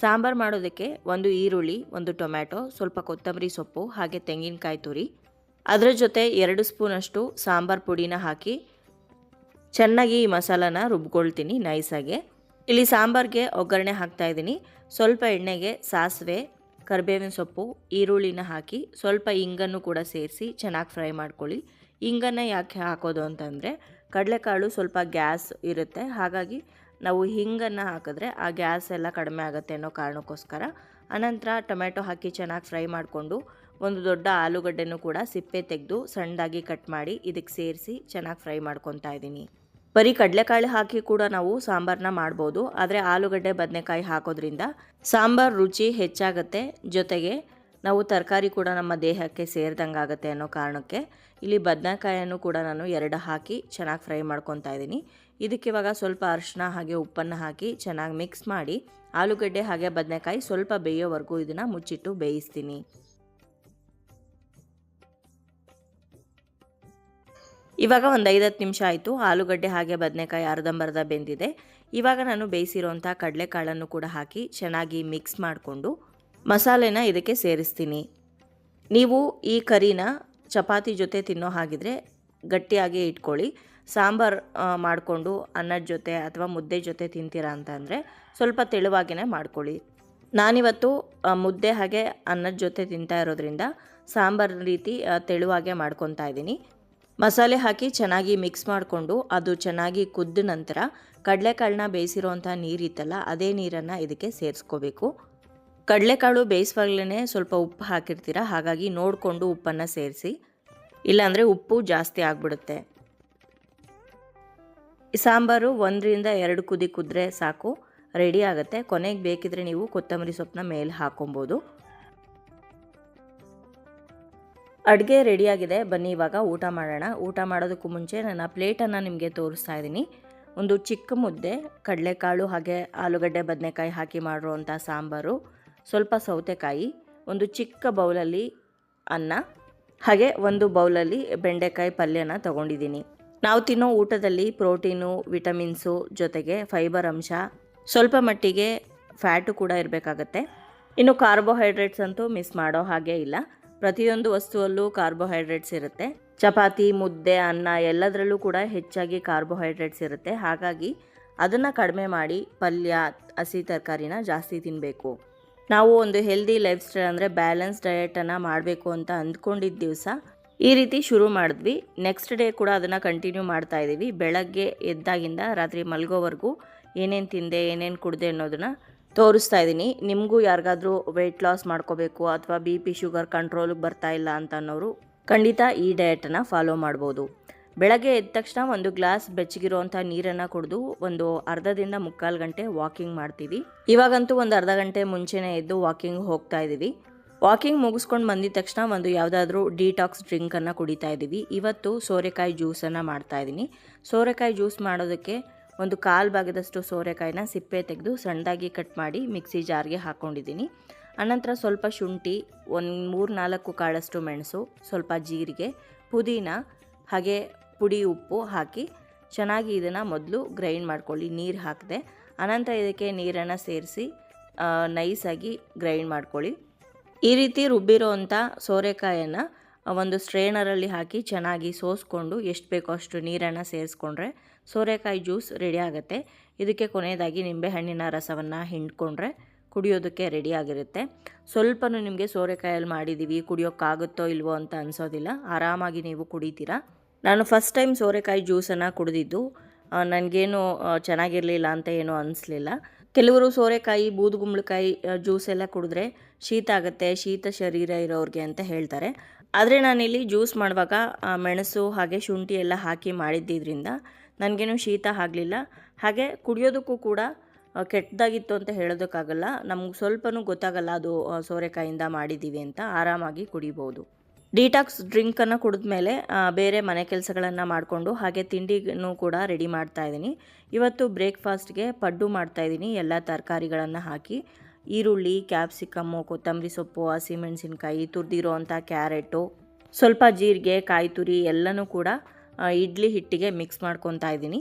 ಸಾಂಬಾರು ಮಾಡೋದಕ್ಕೆ ಒಂದು ಈರುಳ್ಳಿ, ಒಂದು ಟೊಮ್ಯಾಟೊ, ಸ್ವಲ್ಪ ಕೊತ್ತಂಬರಿ ಸೊಪ್ಪು, ಹಾಗೆ ತೆಂಗಿನಕಾಯಿ ತುರಿ. ಅದರ ಜೊತೆ ಎರಡು ಸ್ಪೂನಷ್ಟು ಸಾಂಬಾರು ಪುಡಿನ ಹಾಕಿ ಚೆನ್ನಾಗಿ ಈ ಮಸಾಲಾನ ರುಬ್ಕೊಳ್ತೀನಿ ನೈಸಾಗೆ. ಇಲ್ಲಿ ಸಾಂಬಾರ್ಗೆ ಒಗ್ಗರಣೆ ಹಾಕ್ತಾ ಇದ್ದೀನಿ. ಸ್ವಲ್ಪ ಎಣ್ಣೆಗೆ ಸಾಸಿವೆ, ಕರಿಬೇವಿನ ಸೊಪ್ಪು, ಈರುಳ್ಳಿನ ಹಾಕಿ ಸ್ವಲ್ಪ ಇಂಗನ್ನು ಕೂಡ ಸೇರಿಸಿ ಚೆನ್ನಾಗಿ ಫ್ರೈ ಮಾಡ್ಕೊಳ್ಳಿ. ಇಂಗನ್ನು ಯಾಕೆ ಹಾಕೋದು ಅಂತಂದರೆ ಕಡಲೆಕಾಳು ಸ್ವಲ್ಪ ಗ್ಯಾಸ್ ಇರುತ್ತೆ. ಹಾಗಾಗಿ ನಾವು ಹಿಂಗನ್ನು ಹಾಕಿದ್ರೆ ಆ ಗ್ಯಾಸ್ ಎಲ್ಲ ಕಡಿಮೆ ಆಗುತ್ತೆ ಅನ್ನೋ ಕಾರಣಕ್ಕೋಸ್ಕರ. ಅನಂತರ ಟೊಮೆಟೊ ಹಾಕಿ ಚೆನ್ನಾಗಿ ಫ್ರೈ ಮಾಡಿಕೊಂಡು ಒಂದು ದೊಡ್ಡ ಆಲೂಗಡ್ಡೆನೂ ಕೂಡ ಸಿಪ್ಪೆ ತೆಗೆದು ಸಣ್ಣದಾಗಿ ಕಟ್ ಮಾಡಿ ಇದಕ್ಕೆ ಸೇರಿಸಿ ಚೆನ್ನಾಗಿ ಫ್ರೈ ಮಾಡ್ಕೊತಾ ಇದ್ದೀನಿ. ಬರೀ ಕಡಲೆಕಾಳು ಹಾಕಿ ಕೂಡ ನಾವು ಸಾಂಬಾರನ್ನ ಮಾಡ್ಬೋದು. ಆದರೆ ಆಲೂಗಡ್ಡೆ ಬದನೆಕಾಯಿ ಹಾಕೋದ್ರಿಂದ ಸಾಂಬಾರು ರುಚಿ ಹೆಚ್ಚಾಗುತ್ತೆ. ಜೊತೆಗೆ ನಾವು ತರಕಾರಿ ಕೂಡ ನಮ್ಮ ದೇಹಕ್ಕೆ ಸೇರಿದಂಗೆ ಆಗುತ್ತೆ ಅನ್ನೋ ಕಾರಣಕ್ಕೆ ಇಲ್ಲಿ ಬದನೆಕಾಯನ್ನು ಕೂಡ ನಾನು ಎರಡು ಹಾಕಿ ಚೆನ್ನಾಗಿ ಫ್ರೈ ಮಾಡ್ಕೊತಾ ಇದ್ದೀನಿ. ಇದಕ್ಕೆ ಇವಾಗ ಸ್ವಲ್ಪ ಅರಿಶಿನ ಹಾಗೆ ಉಪ್ಪನ್ನು ಹಾಕಿ ಚೆನ್ನಾಗಿ ಮಿಕ್ಸ್ ಮಾಡಿ ಆಲೂಗಡ್ಡೆ ಹಾಗೆ ಬದನೆಕಾಯಿ ಸ್ವಲ್ಪ ಬೇಯೋವರೆಗೂ ಇದನ್ನು ಮುಚ್ಚಿಟ್ಟು ಬೇಯಿಸ್ತೀನಿ. ಇವಾಗ ಒಂದು ಐದತ್ತು ನಿಮಿಷ ಆಯಿತು. ಆಲೂಗಡ್ಡೆ ಹಾಗೆ ಬದನೆಕಾಯಿ ಅರ್ಧಂಬರ್ಧ ಬೆಂದಿದೆ. ಇವಾಗ ನಾನು ಬೇಯಿಸಿರೋಂಥ ಕಡಲೆಕಾಳನ್ನು ಕೂಡ ಹಾಕಿ ಚೆನ್ನಾಗಿ ಮಿಕ್ಸ್ ಮಾಡಿಕೊಂಡು ಮಸಾಲೆನ ಇದಕ್ಕೆ ಸೇರಿಸ್ತೀನಿ. ನೀವು ಈ ಕರಿನ ಚಪಾತಿ ಜೊತೆ ತಿನ್ನೋ ಹಾಗಿದ್ರೆ ಗಟ್ಟಿಯಾಗಿ ಇಟ್ಕೊಳ್ಳಿ. ಸಾಂಬಾರು ಮಾಡಿಕೊಂಡು ಅನ್ನದ ಜೊತೆ ಅಥವಾ ಮುದ್ದೆ ಜೊತೆ ತಿಂತೀರಾ ಅಂತಂದರೆ ಸ್ವಲ್ಪ ತೆಳುವಾಗಿಯೇ ಮಾಡ್ಕೊಳ್ಳಿ. ನಾನಿವತ್ತು ಮುದ್ದೆ ಹಾಗೆ ಅನ್ನದ ಜೊತೆ ತಿಂತಾ ಇರೋದ್ರಿಂದ ಸಾಂಬಾರು ರೀತಿ ತೆಳುವಾಗೆ ಮಾಡ್ಕೊತಾ ಇದ್ದೀನಿ. ಮಸಾಲೆ ಹಾಕಿ ಚೆನ್ನಾಗಿ ಮಿಕ್ಸ್ ಮಾಡಿಕೊಂಡು ಅದು ಚೆನ್ನಾಗಿ ಕುದ್ದ ನಂತರ ಕಡಲೆಕಾಳನ್ನ ಬೇಯಿಸಿರೋಂಥ ನೀರಿತ್ತಲ್ಲ, ಅದೇ ನೀರನ್ನು ಇದಕ್ಕೆ ಸೇರಿಸ್ಕೋಬೇಕು. ಕಡಲೆಕಾಳು ಬೇಯಿಸುವಾಗಲೇ ಸ್ವಲ್ಪ ಉಪ್ಪು ಹಾಕಿರ್ತೀರ? ಹಾಗಾಗಿ ನೋಡಿಕೊಂಡು ಉಪ್ಪನ್ನು ಸೇರಿಸಿ. ಇಲ್ಲಾಂದರೆ ಉಪ್ಪು ಜಾಸ್ತಿ ಆಗಿಬಿಡುತ್ತೆ. ಸಾಂಬಾರು ಒಂದರಿಂದ ಎರಡು ಕುದಿ ಕುದ್ರೆ ಸಾಕು. ರೆಡಿ ಆಗುತ್ತೆ. ಕೊನೆಗೆ ಬೇಕಿದ್ರೆ ನೀವು ಕೊತ್ತಂಬರಿ ಸೊಪ್ಪನ್ನ ಮೇಲೆ ಹಾಕೊಬೋದು. ಅಡುಗೆ ರೆಡಿಯಾಗಿದೆ ಬನ್ನಿ, ಇವಾಗ ಊಟ ಮಾಡೋಣ. ಊಟ ಮಾಡೋದಕ್ಕೂ ಮುಂಚೆ ನನ್ನ ಪ್ಲೇಟನ್ನು ನಿಮಗೆ ತೋರಿಸ್ತಾ ಇದ್ದೀನಿ. ಒಂದು ಚಿಕ್ಕ ಮುದ್ದೆ, ಕಡಲೆಕಾಳು ಹಾಗೆ ಆಲೂಗಡ್ಡೆ, ಬದನೆಕಾಯಿ ಹಾಕಿ ಮಾಡಿರುವಂಥ ಸಾಂಬಾರು. ಸ್ವಲ್ಪ ಸೌತೆಕಾಯಿ, ಒಂದು ಚಿಕ್ಕ ಬೌಲಲ್ಲಿ ಅನ್ನ, ಹಾಗೆ ಒಂದು ಬೌಲಲ್ಲಿ ಬೆಂಡೆಕಾಯಿ ಪಲ್ಯನ ತಗೊಂಡಿದ್ದೀನಿ. ನಾವು ತಿನ್ನೋ ಊಟದಲ್ಲಿ ಪ್ರೋಟೀನು, ವಿಟಮಿನ್ಸು ಜೊತೆಗೆ ಫೈಬರ್ ಅಂಶ, ಸ್ವಲ್ಪ ಮಟ್ಟಿಗೆ ಫ್ಯಾಟು ಕೂಡ ಇರಬೇಕಾಗತ್ತೆ. ಇನ್ನು ಕಾರ್ಬೋಹೈಡ್ರೇಟ್ಸ್ ಅಂತೂ ಮಿಸ್ ಮಾಡೋ ಹಾಗೆ ಇಲ್ಲ. ಪ್ರತಿಯೊಂದು ವಸ್ತುವಲ್ಲೂ ಕಾರ್ಬೋಹೈಡ್ರೇಟ್ಸ್ ಇರುತ್ತೆ. ಚಪಾತಿ, ಮುದ್ದೆ, ಅನ್ನ ಎಲ್ಲದರಲ್ಲೂ ಕೂಡ ಹೆಚ್ಚಾಗಿ ಕಾರ್ಬೋಹೈಡ್ರೇಟ್ಸ್ ಇರುತ್ತೆ. ಹಾಗಾಗಿ ಅದನ್ನು ಕಡಿಮೆ ಮಾಡಿ ಪಲ್ಯ, ಹಸಿ ತರಕಾರಿನ ಜಾಸ್ತಿ ತಿನ್ನಬೇಕು ನಾವು ಒಂದು ಹೆಲ್ದಿ ಲೈಫ್ ಸ್ಟೈಲ್ ಅಂದರೆ ಬ್ಯಾಲೆನ್ಸ್ ಡಯಟನ್ನು ಮಾಡಬೇಕು ಅಂತ ಅಂದ್ಕೊಂಡಿದ್ದ ದಿವಸ ಈ ರೀತಿ ಶುರು ಮಾಡಿದ್ವಿ. ನೆಕ್ಸ್ಟ್ ಡೇ ಕೂಡ ಅದನ್ನು ಕಂಟಿನ್ಯೂ ಮಾಡ್ತಾ ಇದ್ದೀವಿ ಬೆಳಗ್ಗೆ ಎದ್ದಾಗಿಂದ ರಾತ್ರಿ ಮಲಗೋವರೆಗೂ ಏನೇನು ತಿಂದೆ, ಏನೇನು ಕುಡ್ದೆ ಅನ್ನೋದನ್ನು ತೋರಿಸ್ತಾ ಇದ್ದೀನಿ ನಿಮಗೂ ಯಾರಿಗಾದರೂ ವೆಯ್ಟ್ ಲಾಸ್ ಮಾಡ್ಕೋಬೇಕು ಅಥವಾ ಬಿ ಪಿ ಶುಗರ್ ಕಂಟ್ರೋಲಿಗೆ ಬರ್ತಾ ಇಲ್ಲ ಅಂತ ಅನ್ನೋರು ಖಂಡಿತ ಈ ಡಯಟನ್ನು ಫಾಲೋ ಮಾಡ್ಬೋದು. ಬೆಳಗ್ಗೆ ಎದ್ದ ತಕ್ಷಣ ಒಂದು ಗ್ಲಾಸ್ ಬೆಚ್ಚಗಿರುವಂಥ ನೀರನ್ನು ಕುಡಿದು ಒಂದು ಅರ್ಧದಿಂದ ಮುಕ್ಕಾಲು ಗಂಟೆ ವಾಕಿಂಗ್ ಮಾಡ್ತೀವಿ ಇವಾಗಂತೂ ಒಂದು ಅರ್ಧ ಗಂಟೆ ಮುಂಚೆನೇ ಎದ್ದು ವಾಕಿಂಗ್ ಹೋಗ್ತಾ ಇದ್ದೀವಿ. ವಾಕಿಂಗ್ ಮುಗಿಸ್ಕೊಂಡು ಬಂದಿದ ತಕ್ಷಣ ಒಂದು ಯಾವುದಾದ್ರೂ ಡಿಟಾಕ್ಸ್ ಡ್ರಿಂಕನ್ನು ಕುಡಿತಾ ಇದ್ದೀವಿ. ಇವತ್ತು ಸೋರೆಕಾಯಿ ಜ್ಯೂಸನ್ನು ಮಾಡ್ತಾ ಇದ್ದೀನಿ. ಸೋರೆಕಾಯಿ ಜ್ಯೂಸ್ ಮಾಡೋದಕ್ಕೆ ಒಂದು ಕಾಲು ಭಾಗದಷ್ಟು ಸೋರೆಕಾಯಿನ ಸಿಪ್ಪೆ ತೆಗೆದು ಸಣ್ಣದಾಗಿ ಕಟ್ ಮಾಡಿ ಮಿಕ್ಸಿ ಜಾರ್ಗೆ ಹಾಕ್ಕೊಂಡಿದ್ದೀನಿ ಅನಂತರ ಸ್ವಲ್ಪ ಶುಂಠಿ, ಒಂದು ಮೂರು ನಾಲ್ಕು ಕಾಳಷ್ಟು ಮೆಣಸು, ಸ್ವಲ್ಪ ಜೀರಿಗೆ, ಪುದೀನ, ಹಾಗೆ ಪುಡಿ ಉಪ್ಪು ಹಾಕಿ ಚೆನ್ನಾಗಿ ಇದನ್ನು ಮೊದಲು ಗ್ರೈಂಡ್ ಮಾಡ್ಕೊಳ್ಳಿ, ನೀರು ಹಾಕಿದೆ. ಅನಂತರ ಇದಕ್ಕೆ ನೀರನ್ನು ಸೇರಿಸಿ ನೈಸಾಗಿ ಗ್ರೈಂಡ್ ಮಾಡ್ಕೊಳ್ಳಿ. ಈ ರೀತಿ ರುಬ್ಬಿರೋವಂಥ ಸೋರೆಕಾಯನ್ನು ಒಂದು ಸ್ಟ್ರೇನರಲ್ಲಿ ಹಾಕಿ ಚೆನ್ನಾಗಿ ಸೋಸ್ಕೊಂಡು ಎಷ್ಟು ಬೇಕೋ ಅಷ್ಟು ನೀರನ್ನು ಸೇರಿಸ್ಕೊಂಡ್ರೆ ಸೋರೆಕಾಯಿ ಜ್ಯೂಸ್ ರೆಡಿ ಆಗುತ್ತೆ. ಇದಕ್ಕೆ ಕೊನೆಯದಾಗಿ ನಿಂಬೆಹಣ್ಣಿನ ರಸವನ್ನು ಹಿಂಡ್ಕೊಂಡ್ರೆ ಕುಡಿಯೋದಕ್ಕೆ ರೆಡಿ ಆಗಿರುತ್ತೆ. ಸ್ವಲ್ಪನೂ ನಿಮಗೆ ಸೋರೆಕಾಯಲ್ಲಿ ಮಾಡಿದ್ದೀವಿ ಕುಡಿಯೋಕ್ಕಾಗುತ್ತೋ ಇಲ್ವೋ ಅಂತ ಅನಿಸೋದಿಲ್ಲ. ಆರಾಮಾಗಿ ನೀವು ಕುಡಿತೀರಾ? ನಾನು ಫಸ್ಟ್ ಟೈಮ್ ಸೋರೆಕಾಯಿ ಜ್ಯೂಸನ್ನು ಕುಡಿದಿದ್ದು. ನನಗೇನು ಚೆನ್ನಾಗಿರಲಿಲ್ಲ ಅಂತ ಏನೂ ಅನಿಸ್ಲಿಲ್ಲ. ಕೆಲವರು ಸೋರೆಕಾಯಿ, ಬೂದುಗುಂಬಳಕಾಯಿ ಜ್ಯೂಸ್ ಎಲ್ಲ ಕುಡಿದ್ರೆ ಶೀತ ಆಗುತ್ತೆ, ಶೀತ ಶರೀರ ಇರೋರಿಗೆ ಅಂತ ಹೇಳ್ತಾರೆ. ಆದರೆ ನಾನಿಲ್ಲಿ ಜ್ಯೂಸ್ ಮಾಡುವಾಗ ಮೆಣಸು ಹಾಗೆ ಶುಂಠಿ ಎಲ್ಲ ಹಾಕಿ ಮಾಡಿದ್ದಿದ್ರಿಂದ ನನಗೇನು ಶೀತ ಆಗಲಿಲ್ಲ. ಹಾಗೆ ಕುಡಿಯೋದಕ್ಕೂ ಕೂಡ ಕೆಟ್ಟದಾಗಿತ್ತು ಅಂತ ಹೇಳೋದಕ್ಕಾಗಲ್ಲ. ನಮ್ಗೆ ಸ್ವಲ್ಪನೂ ಗೊತ್ತಾಗಲ್ಲ ಅದು ಸೋರೆಕಾಯಿಂದ ಮಾಡಿದ್ದೀವಿ ಅಂತ ಆರಾಮಾಗಿ ಕುಡಿಬೋದು. ಡಿಟಾಕ್ಸ್ ಡ್ರಿಂಕನ್ನು ಕುಡಿದ ಮೇಲೆ ಬೇರೆ ಮನೆ ಕೆಲಸಗಳನ್ನು ಮಾಡಿಕೊಂಡು ಹಾಗೆ ತಿಂಡಿನೂ ಕೂಡ ರೆಡಿ ಮಾಡ್ತಾ ಇದ್ದೀನಿ. ಇವತ್ತು ಬ್ರೇಕ್ಫಾಸ್ಟ್ಗೆ ಪಡ್ಡು ಮಾಡ್ತಾ ಇದ್ದೀನಿ. ಎಲ್ಲ ತರಕಾರಿಗಳನ್ನು ಹಾಕಿ, ಈರುಳ್ಳಿ ಕ್ಯಾಪ್ಸಿಕಮ್ಮು ಕೊತ್ತಂಬರಿ ಸೊಪ್ಪು ಹಸಿಮೆಣಸಿನ್ಕಾಯಿ ತುರಿದಿರೋ ಅಂಥ ಕ್ಯಾರೆಟು, ಸ್ವಲ್ಪ ಜೀರಿಗೆ ಕಾಯಿ ತುರಿ ಎಲ್ಲನೂ ಕೂಡ ಇಡ್ಲಿ ಹಿಟ್ಟಿಗೆ ಮಿಕ್ಸ್ ಮಾಡ್ಕೊತಾ ಇದ್ದೀನಿ.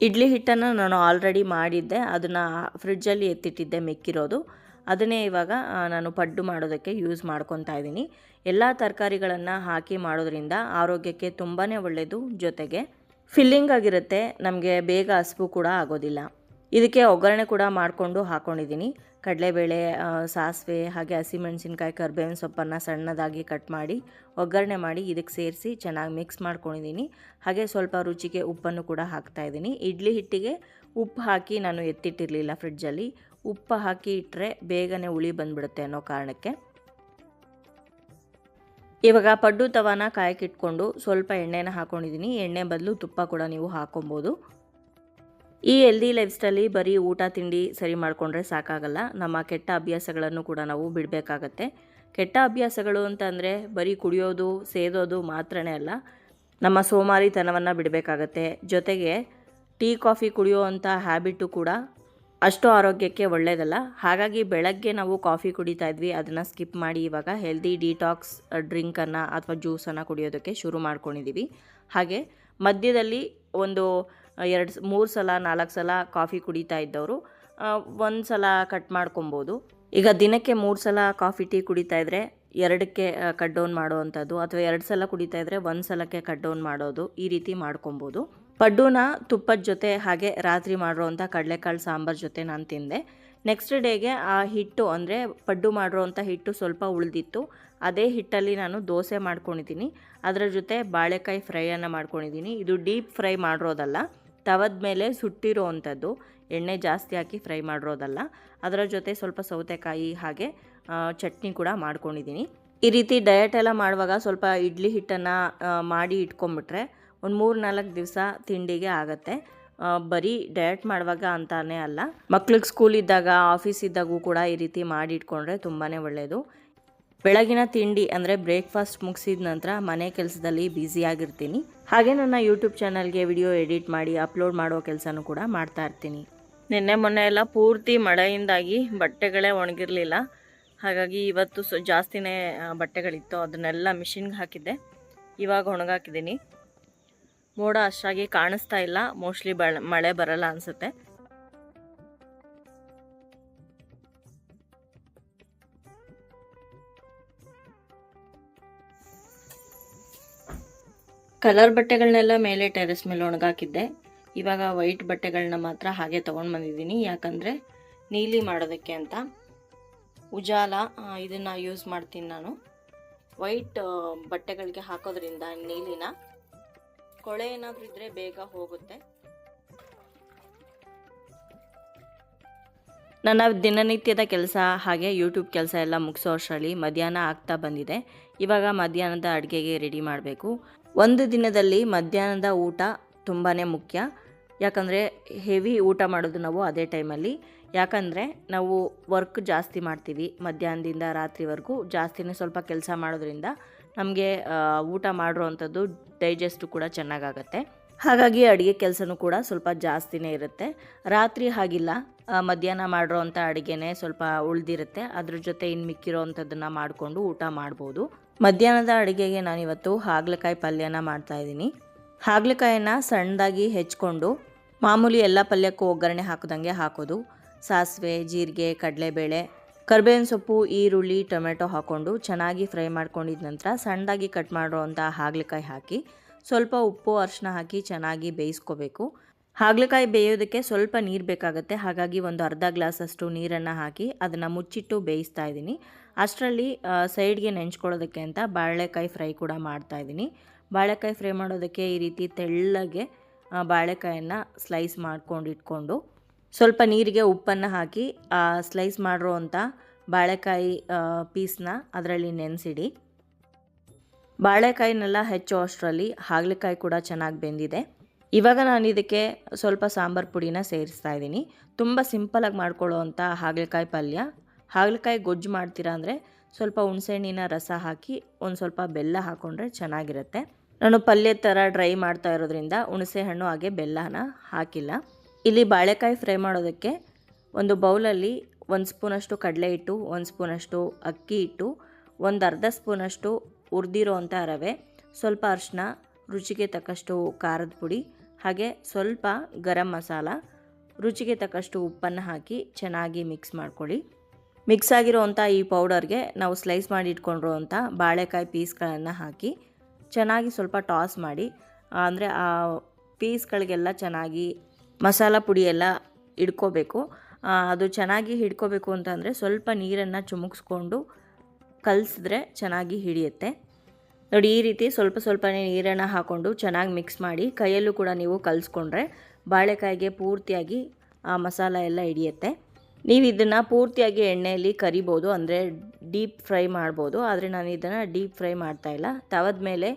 ಇಡ್ಲಿ ಹಿಟ್ಟನ್ನು ನಾನು ಆಲ್ರೆಡಿ ಮಾಡಿದ್ದೆ. ಅದನ್ನು ಫ್ರಿಡ್ಜಲ್ಲಿ ಎತ್ತಿಟ್ಟಿದ್ದೆ, ಮೆಕ್ಕಿರೋದು. ಅದನ್ನೇ ಇವಾಗ ನಾನು ಪಡ್ಡು ಮಾಡೋದಕ್ಕೆ ಯೂಸ್ ಮಾಡ್ಕೊತಾ ಇದ್ದೀನಿ. ಎಲ್ಲ ತರಕಾರಿಗಳನ್ನು ಹಾಕಿ ಮಾಡೋದ್ರಿಂದ ಆರೋಗ್ಯಕ್ಕೆ ತುಂಬಾ ಒಳ್ಳೆಯದು ಜೊತೆಗೆ ಫಿಲ್ಲಿಂಗ್ ಆಗಿರುತ್ತೆ. ನಮಗೆ ಬೇಗ ಹಸಿವು ಕೂಡ ಆಗೋದಿಲ್ಲ. ಇದಕ್ಕೆ ಒಗ್ಗರಣೆ ಕೂಡ ಮಾಡಿಕೊಂಡು ಹಾಕ್ಕೊಂಡಿದ್ದೀನಿ ಕಡಲೆಬೇಳೆ ಸಾಸಿವೆ, ಹಾಗೆ ಹಸಿಮೆಣಸಿನ್ಕಾಯಿ, ಕರ್ಬೇವಿನ ಸೊಪ್ಪನ್ನು ಸಣ್ಣದಾಗಿ ಕಟ್ ಮಾಡಿ ಒಗ್ಗರಣೆ ಮಾಡಿ ಇದಕ್ಕೆ ಸೇರಿಸಿ ಚೆನ್ನಾಗಿ ಮಿಕ್ಸ್ ಮಾಡ್ಕೊಂಡಿದ್ದೀನಿ. ಹಾಗೆ ಸ್ವಲ್ಪ ರುಚಿಗೆ ಉಪ್ಪನ್ನು ಕೂಡ ಹಾಕ್ತಾ ಇದ್ದೀನಿ. ಇಡ್ಲಿ ಹಿಟ್ಟಿಗೆ ಉಪ್ಪು ಹಾಕಿ ನಾನು ಎತ್ತಿಟ್ಟಿರಲಿಲ್ಲ ಫ್ರಿಡ್ಜಲ್ಲಿ ಉಪ್ಪು ಹಾಕಿ ಇಟ್ಟರೆ ಬೇಗನೆ ಹುಳಿ ಬಂದ್ಬಿಡುತ್ತೆ ಅನ್ನೋ ಕಾರಣಕ್ಕೆ. ಇವಾಗ ಪಡ್ಡು ತವಾನ ಕಾಯಕ್ಕಿಟ್ಕೊಂಡು ಸ್ವಲ್ಪ ಎಣ್ಣೆನ ಹಾಕ್ಕೊಂಡಿದ್ದೀನಿ ಎಣ್ಣೆ ಬದಲು ತುಪ್ಪ ಕೂಡ ನೀವು ಹಾಕೊಬೋದು. ಈ ಹೆಲ್ದಿ ಲೈಫ್ ಸ್ಟೈಲಿ ಬರೀ ಊಟ, ತಿಂಡಿ ಸರಿ ಮಾಡಿಕೊಂಡ್ರೆ ಸಾಕಾಗಲ್ಲ. ನಮ್ಮ ಕೆಟ್ಟ ಅಭ್ಯಾಸಗಳನ್ನು ಕೂಡ ನಾವು ಬಿಡಬೇಕಾಗತ್ತೆ. ಕೆಟ್ಟ ಅಭ್ಯಾಸಗಳು ಅಂತಂದರೆ ಬರೀ ಕುಡಿಯೋದು, ಸೇದೋದು ಮಾತ್ರನೇ ಅಲ್ಲ, ನಮ್ಮ ಸೋಮಾರಿತನವನ್ನು ಬಿಡಬೇಕಾಗತ್ತೆ. ಜೊತೆಗೆ ಟೀ, ಕಾಫಿ ಕುಡಿಯುವಂಥ ಹ್ಯಾಬಿಟ್ಟು ಕೂಡ ಅಷ್ಟು ಆರೋಗ್ಯಕ್ಕೆ ಒಳ್ಳೆಯದಲ್ಲ ಹಾಗಾಗಿ ಬೆಳಗ್ಗೆ ನಾವು ಕಾಫಿ ಕುಡಿತಾ ಇದ್ವಿ. ಅದನ್ನು ಸ್ಕಿಪ್ ಮಾಡಿ ಇವಾಗ ಹೆಲ್ದಿ ಡಿಟಾಕ್ಸ್ ಡ್ರಿಂಕನ್ನು ಅಥವಾ ಜ್ಯೂಸನ್ನು ಕುಡಿಯೋದಕ್ಕೆ ಶುರು ಮಾಡ್ಕೊಂಡಿದ್ದೀವಿ ಹಾಗೆ ಮಧ್ಯದಲ್ಲಿ ಒಂದು ಎರಡು ಮೂರು ಸಲ, ನಾಲ್ಕು ಸಲ ಕಾಫಿ ಕುಡಿತಾ ಇದ್ದವರು ಒಂದು ಸಲ ಕಟ್ ಮಾಡ್ಕೊಬೋದು. ಈಗ ದಿನಕ್ಕೆ ಮೂರು ಸಲ ಕಾಫಿ, ಟೀ ಕುಡಿತಾ ಇದ್ದರೆ ಎರಡಕ್ಕೆ ಕಟ್ ಡೌನ್ ಮಾಡೋವಂಥದ್ದು ಅಥವಾ ಎರಡು ಸಲ ಕುಡಿತಾ ಇದ್ದರೆ ಒಂದು ಸಲಕ್ಕೆ ಕಟ್ ಡೌನ್ ಮಾಡೋದು ಈ ರೀತಿ ಮಾಡ್ಕೊಬೋದು. ಪಡ್ಡುನ ತುಪ್ಪದ ಜೊತೆ ಹಾಗೆ ರಾತ್ರಿ ಮಾಡಿರೋವಂಥ ಕಡಲೆಕಾಳು ಸಾಂಬಾರು ಜೊತೆ ನಾನು ತಿಂದೆ. ನೆಕ್ಸ್ಟ್ ಡೇಗೆ ಆ ಹಿಟ್ಟು ಅಂದರೆ ಪಡ್ಡು ಮಾಡಿರೋವಂಥ ಹಿಟ್ಟು ಸ್ವಲ್ಪ ಉಳಿದಿತ್ತು. ಅದೇ ಹಿಟ್ಟಲ್ಲಿ ನಾನು ದೋಸೆ ಮಾಡ್ಕೊಂಡಿದ್ದೀನಿ. ಅದರ ಜೊತೆ ಬಾಳೆಕಾಯಿ ಫ್ರೈಯನ್ನು ಮಾಡ್ಕೊಂಡಿದ್ದೀನಿ. ಇದು ಡೀಪ್ ಫ್ರೈ ಮಾಡಿರೋದಲ್ಲ. ತವದ ಮೇಲೆ ಸುಟ್ಟಿರೋ ಅಂಥದ್ದು. ಎಣ್ಣೆ ಜಾಸ್ತಿ ಹಾಕಿ ಫ್ರೈ ಮಾಡಿರೋದಲ್ಲ. ಅದರ ಜೊತೆ ಸ್ವಲ್ಪ ಸೌತೆಕಾಯಿ ಹಾಗೆ ಚಟ್ನಿ ಕೂಡ ಮಾಡ್ಕೊಂಡಿದ್ದೀನಿ. ಈ ರೀತಿ ಡಯಟ್ ಎಲ್ಲ ಮಾಡುವಾಗ ಸ್ವಲ್ಪ ಇಡ್ಲಿ ಹಿಟ್ಟನ್ನು ಮಾಡಿ ಇಟ್ಕೊಂಬಿಟ್ರೆ ಒಂದು ಮೂರು ನಾಲ್ಕು ದಿವಸ ತಿಂಡಿಗೆ ಆಗುತ್ತೆ. ಬರೀ ಡಯಟ್ ಮಾಡುವಾಗ ಅಂತಾನೆ ಅಲ್ಲ. ಮಕ್ಳಿಗೆ ಸ್ಕೂಲ್ ಇದ್ದಾಗ ಆಫೀಸ್ ಇದ್ದಾಗೂ ಕೂಡ ಈ ರೀತಿ ಮಾಡಿ ಇಟ್ಕೊಂಡ್ರೆ ತುಂಬಾ ಒಳ್ಳೆಯದು ಬೆಳಗಿನ ತಿಂಡಿ ಅಂದರೆ ಬ್ರೇಕ್ಫಾಸ್ಟ್ ಮುಗಿಸಿದ ನಂತರ ಮನೆ ಕೆಲಸದಲ್ಲಿ ಬ್ಯುಸಿಯಾಗಿರ್ತೀನಿ ಹಾಗೆ ನನ್ನ ಯೂಟ್ಯೂಬ್ ಚಾನಲ್ಗೆ ವಿಡಿಯೋ ಎಡಿಟ್ ಮಾಡಿ ಅಪ್ಲೋಡ್ ಮಾಡೋ ಕೆಲಸನೂ ಕೂಡ ಮಾಡ್ತಾ ಇರ್ತೀನಿ. ನಿನ್ನೆ ಮೊನ್ನೆ ಎಲ್ಲ ಪೂರ್ತಿ ಮಳೆಯಿಂದಾಗಿ ಬಟ್ಟೆಗಳೇ ಒಣಗಿರಲಿಲ್ಲ. ಹಾಗಾಗಿ ಇವತ್ತು ಸೊ, ಜಾಸ್ತಿನೇ ಬಟ್ಟೆಗಳಿತ್ತು. ಅದನ್ನೆಲ್ಲ ಮಿಷಿನ್ಗೆ ಹಾಕಿದ್ದೆ. ಇವಾಗ ಒಣಗಾಕಿದ್ದೀನಿ. ಮೋಡ ಅಷ್ಟಾಗಿ ಕಾಣಿಸ್ತಾ ಇಲ್ಲ. ಮೋಸ್ಟ್ಲಿ ಮಳೆ ಬರಲ್ಲ ಅನಿಸುತ್ತೆ. ಕಲರ್ ಬಟ್ಟೆಗಳನ್ನೆಲ್ಲ ಮೇಲೆ ಟೆರೆಸ್ ಮೇಲೆ ಒಣಗಾಕಿದ್ದೆ. ಇವಾಗ ವೈಟ್ ಬಟ್ಟೆಗಳನ್ನ ಮಾತ್ರ ಹಾಗೆ ತೊಗೊಂಡು ಬಂದಿದ್ದೀನಿ. ಯಾಕಂದರೆ ನೀಲಿ ಮಾಡೋದಕ್ಕೆ ಅಂತ. ಉಜಾಲ ಇದನ್ನು ಯೂಸ್ ಮಾಡ್ತೀನಿ ನಾನು. ವೈಟ್ ಬಟ್ಟೆಗಳಿಗೆ ಹಾಕೋದ್ರಿಂದ ನೀಲಿನ ಕೊಳೆ ಏನಾದರೂ ಇದ್ದರೆ ಬೇಗ ಹೋಗುತ್ತೆ. ನನ್ನ ದಿನನಿತ್ಯದ ಕೆಲಸ ಹಾಗೆ ಯೂಟ್ಯೂಬ್ ಕೆಲಸ ಎಲ್ಲ ಮುಗಿಸೋ ಅಷ್ಟರಲ್ಲಿ ಮಧ್ಯಾಹ್ನ ಆಗ್ತಾ ಬಂದಿದೆ. ಇವಾಗ ಮಧ್ಯಾಹ್ನದ ಅಡುಗೆಗೆ ರೆಡಿ ಮಾಡಬೇಕು. ಒಂದು ದಿನದಲ್ಲಿ ಮಧ್ಯಾಹ್ನದ ಊಟ ತುಂಬಾ ಮುಖ್ಯ. ಯಾಕಂದರೆ ಹೆವಿ ಊಟ ಮಾಡೋದು ನಾವು ಅದೇ ಟೈಮಲ್ಲಿ. ಯಾಕಂದರೆ ನಾವು ವರ್ಕ್ ಜಾಸ್ತಿ ಮಾಡ್ತೀವಿ ಮಧ್ಯಾಹ್ನದಿಂದ ರಾತ್ರಿವರೆಗೂ ಜಾಸ್ತಿನೇ ಸ್ವಲ್ಪ ಕೆಲಸ ಮಾಡೋದ್ರಿಂದ. ನಮಗೆ ಊಟ ಮಾಡಿರೋ ಅಂಥದ್ದು ಡೈಜೆಸ್ಟು ಕೂಡ ಚೆನ್ನಾಗಾಗತ್ತೆ. ಹಾಗಾಗಿ ಅಡುಗೆ ಕೆಲಸನೂ ಕೂಡ ಸ್ವಲ್ಪ ಜಾಸ್ತಿನೇ ಇರುತ್ತೆ. ರಾತ್ರಿ ಹಾಗಿಲ್ಲ. ಮಧ್ಯಾಹ್ನ ಮಾಡಿರೋ ಅಂಥ ಅಡುಗೆನೇ ಸ್ವಲ್ಪ ಉಳಿದಿರುತ್ತೆ. ಅದ್ರ ಜೊತೆ ಇನ್ನು ಮಿಕ್ಕಿರೋ ಅಂಥದ್ದನ್ನು ಮಾಡಿಕೊಂಡು ಊಟ ಮಾಡ್ಬೋದು. ಮಧ್ಯಾಹ್ನದ ಅಡುಗೆಗೆ ನಾನಿವತ್ತು ಹಾಗಲಕಾಯಿ ಪಲ್ಯನ ಮಾಡ್ತಾಯಿದ್ದೀನಿ ಹಾಗಲಕಾಯನ್ನು ಸಣ್ಣದಾಗಿ ಹೆಚ್ಕೊಂಡು ಮಾಮೂಲಿ ಎಲ್ಲ ಪಲ್ಯಕ್ಕೂ ಒಗ್ಗರಣೆ ಹಾಕಿದಂಗೆ ಹಾಕೋದು. ಸಾಸಿವೆ, ಜೀರಿಗೆ, ಕಡಲೆಬೇಳೆ ಕರ್ಬೇವಿನ ಸೊಪ್ಪು, ಈರುಳ್ಳಿ, ಟೊಮೆಟೊ ಹಾಕ್ಕೊಂಡು ಚೆನ್ನಾಗಿ ಫ್ರೈ ಮಾಡ್ಕೊಂಡಿದ ನಂತರ ಸಣ್ಣದಾಗಿ ಕಟ್ ಮಾಡಿರೋವಂಥ ಹಾಗಲಕಾಯಿ ಹಾಕಿ, ಸ್ವಲ್ಪ ಉಪ್ಪು ಅರಿಶಿನ ಹಾಕಿ ಚೆನ್ನಾಗಿ ಬೇಯಿಸ್ಕೋಬೇಕು. ಹಾಗಲಕಾಯಿ ಬೇಯೋದಕ್ಕೆ ಸ್ವಲ್ಪ ನೀರು ಬೇಕಾಗುತ್ತೆ. ಹಾಗಾಗಿ ಒಂದು ಅರ್ಧ ಗ್ಲಾಸಷ್ಟು ನೀರನ್ನು ಹಾಕಿ ಅದನ್ನು ಮುಚ್ಚಿಟ್ಟು ಬೇಯಿಸ್ತಾ ಇದ್ದೀನಿ. ಅಷ್ಟರಲ್ಲಿ ಸೈಡ್ಗೆ ನೆಂಚ್ಕೊಳ್ಳೋದಕ್ಕೆ ಅಂತ ಬಾಳೆಕಾಯಿ ಫ್ರೈ ಕೂಡ ಮಾಡ್ತಾ ಇದ್ದೀನಿ. ಬಾಳೆಕಾಯಿ ಫ್ರೈ ಮಾಡೋದಕ್ಕೆ ಈ ರೀತಿ ತೆಳ್ಳಗೆ ಬಾಳೆಕಾಯನ್ನು ಸ್ಲೈಸ್ ಮಾಡ್ಕೊಂಡು ಇಟ್ಕೊಂಡು ಸ್ವಲ್ಪ ನೀರಿಗೆ ಉಪ್ಪನ್ನು ಹಾಕಿ ಸ್ಲೈಸ್ ಮಾಡಿರೋ ಅಂಥ ಬಾಳೆಕಾಯಿ ಪೀಸ್ನ ಅದರಲ್ಲಿ ನೆನೆಸಿಡಿ. ಬಾಳೆಕಾಯಿನೆಲ್ಲ ಹೆಚ್ಚು ಅಷ್ಟರಲ್ಲಿ, ಹಾಗಲಕಾಯಿ ಕೂಡ ಚೆನ್ನಾಗಿ ಬೆಂದಿದೆ. ಇವಾಗ ನಾನು ಇದಕ್ಕೆ ಸ್ವಲ್ಪ ಸಾಂಬಾರು ಪುಡಿನ ಸೇರಿಸ್ತಾ ಇದ್ದೀನಿ. ತುಂಬ ಸಿಂಪಲಾಗಿ ಮಾಡ್ಕೊಳ್ಳೋ ಅಂಥ ಹಾಗಲಕಾಯಿ ಪಲ್ಯ. ಹಾಗಲಕಾಯಿ ಗೊಜ್ಜು ಮಾಡ್ತೀರಾ ಅಂದರೆ ಸ್ವಲ್ಪ ಹುಣಸೆಹಣ್ಣಿನ ರಸ ಹಾಕಿ ಒಂದು ಸ್ವಲ್ಪ ಬೆಲ್ಲ ಹಾಕ್ಕೊಂಡ್ರೆ ಚೆನ್ನಾಗಿರುತ್ತೆ. ನಾನು ಪಲ್ಯ ಥರ ಡ್ರೈ ಮಾಡ್ತಾ ಇರೋದ್ರಿಂದ ಹುಣಸೆ ಹಣ್ಣು ಹಾಗೆ ಬೆಲ್ಲನ ಹಾಕಿಲ್ಲ. ಇಲ್ಲಿ ಬಾಳೆಕಾಯಿ ಫ್ರೈ ಮಾಡೋದಕ್ಕೆ ಒಂದು ಬೌಲಲ್ಲಿ ಒಂದು ಸ್ಪೂನಷ್ಟು ಕಡಲೆ ಹಿಟ್ಟು, ಒಂದು ಸ್ಪೂನಷ್ಟು ಅಕ್ಕಿ ಹಿಟ್ಟು, ಒಂದು ಅರ್ಧ ಸ್ಪೂನಷ್ಟು ಹುರಿದಿರೋ ಅಂಥ ರವೆ, ಸ್ವಲ್ಪ ಅರಿಶಿನ ರುಚಿಗೆ ತಕ್ಕಷ್ಟು ಖಾರದ ಪುಡಿ, ಹಾಗೆ ಸ್ವಲ್ಪ ಗರಂ ಮಸಾಲ, ರುಚಿಗೆ ತಕ್ಕಷ್ಟು ಉಪ್ಪನ್ನು ಹಾಕಿ ಚೆನ್ನಾಗಿ ಮಿಕ್ಸ್ ಮಾಡ್ಕೊಳ್ಳಿ. ಮಿಕ್ಸ್ ಆಗಿರೋವಂಥ ಈ ಪೌಡರ್ಗೆ ನಾವು ಸ್ಲೈಸ್ ಮಾಡಿ ಇಟ್ಕೊಂಡಿರೋ ಅಂಥ ಬಾಳೆಕಾಯಿ ಪೀಸ್ಗಳನ್ನು ಹಾಕಿ ಚೆನ್ನಾಗಿ ಸ್ವಲ್ಪ ಟಾಸ್ ಮಾಡಿ, ಅಂದರೆ ಆ ಪೀಸ್ಗಳಿಗೆಲ್ಲ ಚೆನ್ನಾಗಿ ಮಸಾಲ ಪುಡಿ ಎಲ್ಲ ಹಿಡ್ಕೋಬೇಕು. ಅದು ಚೆನ್ನಾಗಿ ಹಿಡ್ಕೋಬೇಕು ಅಂತಂದರೆ ಸ್ವಲ್ಪ ನೀರನ್ನು ಚುಮುಕ್ಸ್ಕೊಂಡು ಕಲಿಸಿದ್ರೆ ಚೆನ್ನಾಗಿ ಹಿಡಿಯುತ್ತೆ. ನೋಡಿ, ಈ ರೀತಿ ಸ್ವಲ್ಪ ಸ್ವಲ್ಪನೇ ನೀರನ್ನು ಹಾಕ್ಕೊಂಡು ಚೆನ್ನಾಗಿ ಮಿಕ್ಸ್ ಮಾಡಿ ಕೈಯಲ್ಲೂ ಕೂಡ ನೀವು ಕಲಿಸ್ಕೊಂಡ್ರೆ ಬಾಳೆಕಾಯಿಗೆ ಪೂರ್ತಿಯಾಗಿ ಆ ಮಸಾಲ ಎಲ್ಲ ಹಿಡಿಯುತ್ತೆ. ನೀವು ಇದನ್ನು ಪೂರ್ತಿಯಾಗಿ ಎಣ್ಣೆಯಲ್ಲಿ ಕರಿಬೋದು, ಅಂದರೆ ಡೀಪ್ ಫ್ರೈ ಮಾಡ್ಬೋದು. ಆದರೆ ನಾನು ಇದನ್ನು ಡೀಪ್ ಫ್ರೈ ಮಾಡ್ತಾ ಇಲ್ಲ. ತವದ ಮೇಲೆ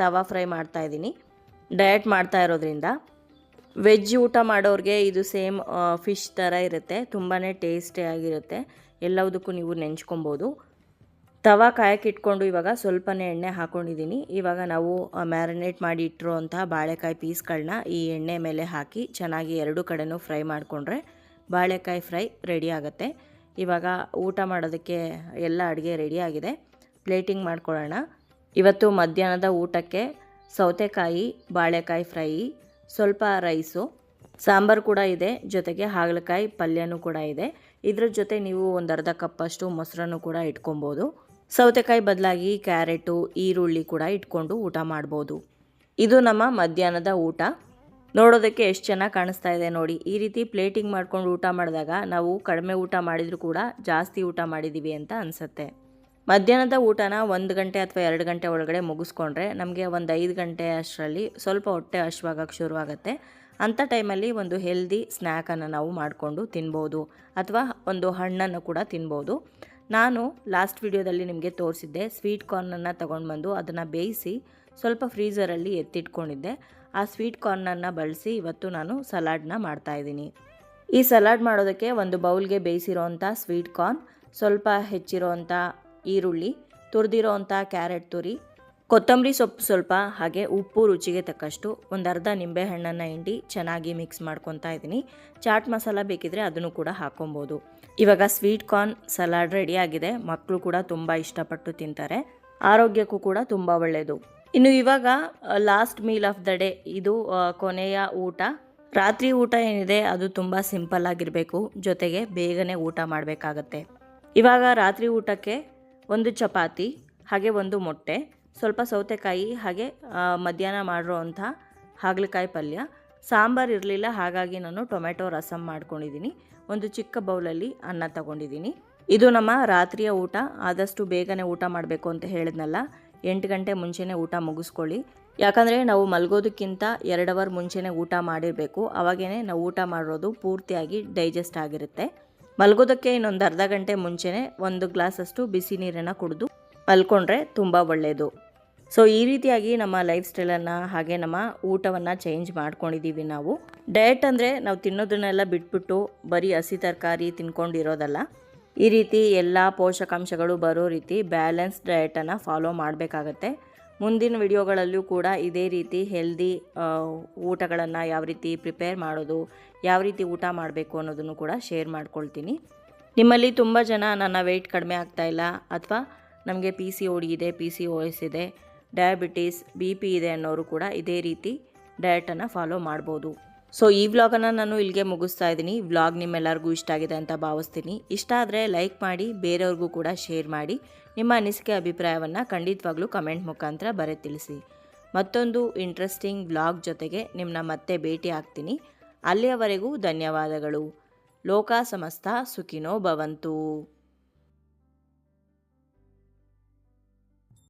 ತವಾ ಫ್ರೈ ಮಾಡ್ತಾ ಇದ್ದೀನಿ. ಡಯಟ್ ಮಾಡ್ತಾ ಇರೋದ್ರಿಂದ. ವೆಜ್ ಊಟ ಮಾಡೋರಿಗೆ ಇದು ಸೇಮ್ ಫಿಶ್ ಥರ ಇರುತ್ತೆ. ತುಂಬಾ ಟೇಸ್ಟಿಯಾಗಿರುತ್ತೆ ಎಲ್ಲದಕ್ಕೂ ನೀವು ನೆಂಚ್ಕೊಬೋದು. ತವಾ ಕಾಯಕ್ಕೆ ಇಟ್ಕೊಂಡು ಇವಾಗ ಸ್ವಲ್ಪನೇ ಎಣ್ಣೆ ಹಾಕ್ಕೊಂಡಿದ್ದೀನಿ ಇವಾಗ ನಾವು ಮ್ಯಾರಿನೇಟ್ ಮಾಡಿ ಇಟ್ಟಿರೋಂಥ ಬಾಳೆಕಾಯಿ ಪೀಸ್ಗಳನ್ನ ಈ ಎಣ್ಣೆ ಮೇಲೆ ಹಾಕಿ ಚೆನ್ನಾಗಿ ಎರಡು ಕಡೆನೂ ಫ್ರೈ ಮಾಡಿಕೊಂಡ್ರೆ ಬಾಳೆಕಾಯಿ ಫ್ರೈ ರೆಡಿ ಆಗುತ್ತೆ. ಇವಾಗ ಊಟ ಮಾಡೋದಕ್ಕೆ ಎಲ್ಲ ಅಡುಗೆ ರೆಡಿಯಾಗಿದೆ ಪ್ಲೇಟಿಂಗ್ ಮಾಡ್ಕೊಳ್ಳೋಣ. ಇವತ್ತು ಮಧ್ಯಾಹ್ನದ ಊಟಕ್ಕೆ ಸೌತೆಕಾಯಿ, ಬಾಳೆಕಾಯಿ ಫ್ರೈ ಸ್ವಲ್ಪ ರೈಸು, ಸಾಂಬಾರು ಕೂಡ ಇದೆ, ಜೊತೆಗೆ ಹಾಗಲಕಾಯಿ ಪಲ್ಯನೂ ಕೂಡ ಇದೆ. ಇದರ ಜೊತೆ ನೀವು ಒಂದು ಅರ್ಧ ಕಪ್ಪಷ್ಟು ಮೊಸರನ್ನು ಕೂಡ ಇಟ್ಕೊಬೋದು. ಸೌತೆಕಾಯಿ ಬದಲಾಗಿ ಕ್ಯಾರೆಟು, ಈರುಳ್ಳಿ ಕೂಡ ಇಟ್ಕೊಂಡು ಊಟ ಮಾಡ್ಬೋದು. ಇದು ನಮ್ಮ ಮಧ್ಯಾಹ್ನದ ಊಟ. ನೋಡೋದಕ್ಕೆ ಎಷ್ಟು ಚೆನ್ನಾಗಿ ಕಾಣಿಸ್ತಾ ಇದೆ ನೋಡಿ. ಈ ರೀತಿ ಪ್ಲೇಟಿಂಗ್ ಮಾಡ್ಕೊಂಡು ಊಟ ಮಾಡಿದಾಗ ನಾವು ಕಡಿಮೆ ಊಟ ಮಾಡಿದರೂ ಕೂಡ ಜಾಸ್ತಿ ಊಟ ಮಾಡಿದ್ದೀವಿ ಅಂತ ಅನಿಸುತ್ತೆ. ಮಧ್ಯಾಹ್ನದ ಊಟನ ಒಂದು ಗಂಟೆ ಅಥವಾ ಎರಡು ಗಂಟೆ ಒಳಗಡೆ ಮುಗಿಸ್ಕೊಂಡ್ರೆ ನಮಗೆ ಒಂದು ಐದು ಗಂಟೆ ಅಷ್ಟರಲ್ಲಿ ಸ್ವಲ್ಪ ಹೊಟ್ಟೆ ಹಶ್ವಾಗಕ್ಕೆ ಶುರುವಾಗುತ್ತೆ. ಅಂಥ ಟೈಮಲ್ಲಿ ಒಂದು ಹೆಲ್ದಿ ಸ್ನ್ಯಾಕನ್ನು ನಾವು ಮಾಡಿಕೊಂಡು ತಿನ್ಬೋದು ಅಥವಾ ಒಂದು ಹಣ್ಣನ್ನು ಕೂಡ ತಿನ್ಬೋದು. ನಾನು ಲಾಸ್ಟ್ ವಿಡಿಯೋದಲ್ಲಿ ನಿಮಗೆ ತೋರಿಸಿದ್ದೆ, ಸ್ವೀಟ್ ಕಾರ್ನನ್ನು ತೊಗೊಂಡು ಬಂದು ಅದನ್ನು ಬೇಯಿಸಿ ಸ್ವಲ್ಪ ಫ್ರೀಝರಲ್ಲಿ ಎತ್ತಿಟ್ಕೊಂಡಿದ್ದೆ. ಆ ಸ್ವೀಟ್ ಕಾರ್ನನ್ನು ಬಳಸಿ ಇವತ್ತು ನಾನು ಸಲಾಡ್ನ ಮಾಡ್ತಾಯಿದ್ದೀನಿ ಈ ಸಲಾಡ್ ಮಾಡೋದಕ್ಕೆ ಒಂದು ಬೌಲ್ಗೆ ಬೇಯಿಸಿರೋವಂಥ ಸ್ವೀಟ್ ಕಾರ್ನ್, ಸ್ವಲ್ಪ ಹೆಚ್ಚಿರೋವಂಥ ಈರುಳ್ಳಿ ತುರಿದಿರೋವಂಥ ಕ್ಯಾರೆಟ್ ತುರಿ, ಕೊತ್ತಂಬರಿ ಸೊಪ್ಪು ಸ್ವಲ್ಪ, ಹಾಗೆ ಉಪ್ಪು ರುಚಿಗೆ ತಕ್ಕಷ್ಟು ಒಂದು ಅರ್ಧ ನಿಂಬೆಹಣ್ಣನ್ನು ಹಿಂಡಿ ಚೆನ್ನಾಗಿ ಮಿಕ್ಸ್ ಮಾಡ್ಕೊತಾ ಇದ್ದೀನಿ. ಚಾಟ್ ಮಸಾಲ ಬೇಕಿದ್ರೆ ಅದನ್ನು ಕೂಡ ಹಾಕೊಬೋದು. ಇವಾಗ ಸ್ವೀಟ್ ಕಾರ್ನ್ ಸಲಾಡ್ ರೆಡಿ ಆಗಿದೆ. ಮಕ್ಕಳು ಕೂಡ ತುಂಬ ಇಷ್ಟಪಟ್ಟು ತಿಂತಾರೆ. ಆರೋಗ್ಯಕ್ಕೂ ಕೂಡ ತುಂಬ ಒಳ್ಳೆಯದು ಇನ್ನು ಇವಾಗ last meal of the day ಇದು ಕೊನೆಯ ಊಟ. ರಾತ್ರಿ ಊಟ ಏನಿದೆ ಅದು ತುಂಬ ಸಿಂಪಲ್ ಆಗಿರಬೇಕು. ಜೊತೆಗೆ ಬೇಗನೆ ಊಟ ಮಾಡಬೇಕಾಗತ್ತೆ. ಇವಾಗ ರಾತ್ರಿ ಊಟಕ್ಕೆ ಒಂದು ಚಪಾತಿ, ಹಾಗೆ ಒಂದು ಮೊಟ್ಟೆ, ಸ್ವಲ್ಪ ಸೌತೆಕಾಯಿ, ಹಾಗೆ ಮಧ್ಯಾಹ್ನ ಮಾಡಿರೋ ಅಂಥ ಹಾಗಲಕಾಯಿ ಪಲ್ಯ. ಸಾಂಬಾರು ಇರಲಿಲ್ಲ, ಹಾಗಾಗಿ ನಾನು ಟೊಮೆಟೊ ರಸಮ್ ಮಾಡ್ಕೊಂಡಿದ್ದೀನಿ. ಒಂದು ಚಿಕ್ಕ ಬೌಲಲ್ಲಿ ಅನ್ನ ತಗೊಂಡಿದ್ದೀನಿ. ಇದು ನಮ್ಮ ರಾತ್ರಿಯ ಊಟ. ಆದಷ್ಟು ಬೇಗನೆ ಊಟ ಮಾಡಬೇಕು ಅಂತ ಹೇಳಿದ್ನಲ್ಲ. ಎಂಟು ಗಂಟೆ ಮುಂಚೆನೇ ಊಟ ಮುಗಿಸ್ಕೊಳ್ಳಿ. ಯಾಕಂದರೆ ನಾವು ಮಲಗೋದಕ್ಕಿಂತ ಎರಡು ಅವರ್ ಮುಂಚೆನೇ ಊಟ ಮಾಡಿರಬೇಕು. ಅವಾಗೇ ನಾವು ಊಟ ಮಾಡಿರೋದು ಪೂರ್ತಿಯಾಗಿ ಡೈಜೆಸ್ಟ್ ಆಗಿರುತ್ತೆ. ಮಲಗೋದಕ್ಕೆ ಇನ್ನೊಂದು ಅರ್ಧ ಗಂಟೆ ಮುಂಚೆನೇ ಒಂದು ಗ್ಲಾಸಷ್ಟು ಬಿಸಿ ನೀರನ್ನು ಕುಡಿದು ಮಲ್ಕೊಂಡ್ರೆ ತುಂಬ ಒಳ್ಳೆಯದು ಸೊ ಈ ರೀತಿಯಾಗಿ ನಮ್ಮ ಲೈಫ್ ಸ್ಟೈಲನ್ನು ಹಾಗೆ ನಮ್ಮ ಊಟವನ್ನು ಚೇಂಜ್ ಮಾಡ್ಕೊಂಡಿದ್ದೀವಿ ನಾವು. ಡಯಟ್ ಅಂದರೆ ನಾವು ತಿನ್ನೋದನ್ನೆಲ್ಲ ಬಿಟ್ಬಿಟ್ಟು ಬರೀ ಹಸಿ ತರಕಾರಿ ತಿನ್ಕೊಂಡಿರೋದಲ್ಲ. ಈ ರೀತಿ ಎಲ್ಲ ಪೋಷಕಾಂಶಗಳು ಬರೋ ರೀತಿ ಬ್ಯಾಲೆನ್ಸ್ ಡಯಟನ್ನು ಫಾಲೋ ಮಾಡಬೇಕಾಗತ್ತೆ. ಮುಂದಿನ ವಿಡಿಯೋಗಳಲ್ಲೂ ಕೂಡ ಇದೇ ರೀತಿ ಹೆಲ್ದಿ ಊಟಗಳನ್ನು ಯಾವ ರೀತಿ ಪ್ರಿಪೇರ್ ಮಾಡೋದು, ಯಾವ ರೀತಿ ಊಟ ಮಾಡಬೇಕು ಅನ್ನೋದನ್ನು ಕೂಡ ಶೇರ್ ಮಾಡ್ಕೊಳ್ತೀನಿ. ನಿಮ್ಮಲ್ಲಿ ತುಂಬ ಜನ ನನ್ನ ವೆಯ್ಟ್ ಕಡಿಮೆ ಆಗ್ತಾಯಿಲ್ಲ ಅಥವಾ ನಮಗೆ ಪಿ ಸಿ ಓಡಿ ಇದೆ ಪಿ ಸಿ ಓ ಎಸ್ ಇದೆ ಡಯಾಬಿಟೀಸ್ ಬಿ ಪಿ ಇದೆ ಅನ್ನೋರು ಕೂಡ ಇದೇ ರೀತಿ ಡಯಟನ್ನು ಫಾಲೋ ಮಾಡ್ಬೋದು. ಸೊ ಈ ವ್ಲಾಗನ್ನು ನಾನು ಇಲ್ಲಿಗೆ ಮುಗಿಸ್ತಾ ಇದ್ದೀನಿ. ವ್ಲಾಗ್ ನಿಮ್ಮೆಲ್ಲರಿಗೂ ಇಷ್ಟ ಆಗಿದೆ ಅಂತ ಭಾವಿಸ್ತೀನಿ. ಇಷ್ಟ ಆದರೆ ಲೈಕ್ ಮಾಡಿ, ಬೇರೆಯವ್ರಿಗೂ ಕೂಡ ಶೇರ್ ಮಾಡಿ. ನಿಮ್ಮ ಅನಿಸಿಕೆ, ಅಭಿಪ್ರಾಯವನ್ನು ಖಂಡಿತವಾಗ್ಲೂ ಕಮೆಂಟ್ ಮುಖಾಂತರ ಬರೆ ತಿಳಿಸಿ. ಮತ್ತೊಂದು ಇಂಟ್ರೆಸ್ಟಿಂಗ್ ವ್ಲಾಗ್ ಜೊತೆಗೆ ನಿಮ್ಮನ್ನ ಮತ್ತೆ ಭೇಟಿ ಆಗ್ತೀನಿ. ಅಲ್ಲಿಯವರೆಗೂ ಧನ್ಯವಾದಗಳು. ಲೋಕ ಸಮಸ್ತ, ಸುಖಿನೋ ಭವಂತು.